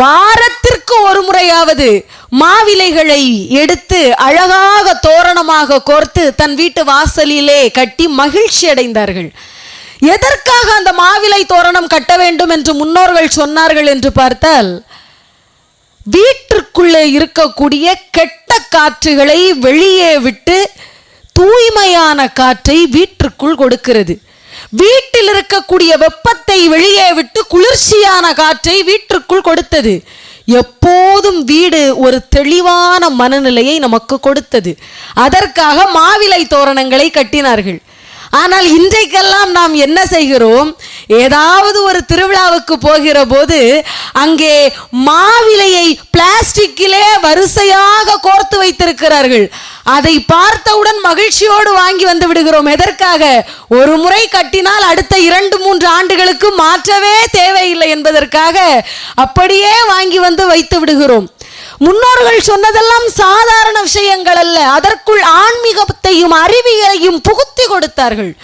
வாரத்திற்கு ஒரு முறையாவது மாவிலைகளை எடுத்து அழகாக தோரணமாக கோர்த்து தன் வீட்டு வாசலிலே கட்டி மகிழ்ச்சி அடைந்தார்கள். எதற்காக அந்த மாவிலை தோரணம் கட்ட வேண்டும் என்று முன்னோர்கள் சொன்னார்கள் என்று பார்த்தால் வீட்டிற்குள்ளே இருக்கக்கூடிய கெட்ட காற்றுகளை வெளியே விட்டு தூய்மையான காற்றை வீட்டிற்குள் கொடுக்கிறது. வீட்டில் இருக்கக்கூடிய வெப்பத்தை வெளியே விட்டு குளிர்ச்சியான காற்றை வீட்டிற்குள் கொடுத்தது. எப்போதும் வீடு ஒரு தெளிவான மனநிலையை நமக்கு கொடுத்தது. அதற்காக மாவிலை தோரணங்களை கட்டினார்கள். ஆனால் இன்றைக்கெல்லாம் நாம் என்ன செய்கிறோம்? ஏதாவது ஒரு திருவிழாவுக்கு போகிற போது அங்கே மாவிலையை பிளாஸ்டிக்கிலே வரிசையாக கோர்த்து வைத்திருக்கிறார்கள். அதை பார்த்தவுடன் மகிழ்ச்சியோடு வாங்கி வந்து விடுகிறோம். எதற்காக? ஒரு முறை கட்டினால் அடுத்த இரண்டு மூன்று ஆண்டுகளுக்கு மாற்றவே தேவையில்லை என்பதற்காக அப்படியே வாங்கி வந்து வைத்து விடுகிறோம். முன்னோர்கள் சொன்னதெல்லாம் சாதாரண விஷயங்கள் அல்ல. அதற்குள் ஆன்மீகத்தையும் அறிவியலையும் புகுத்தி கொடுத்தார்கள்.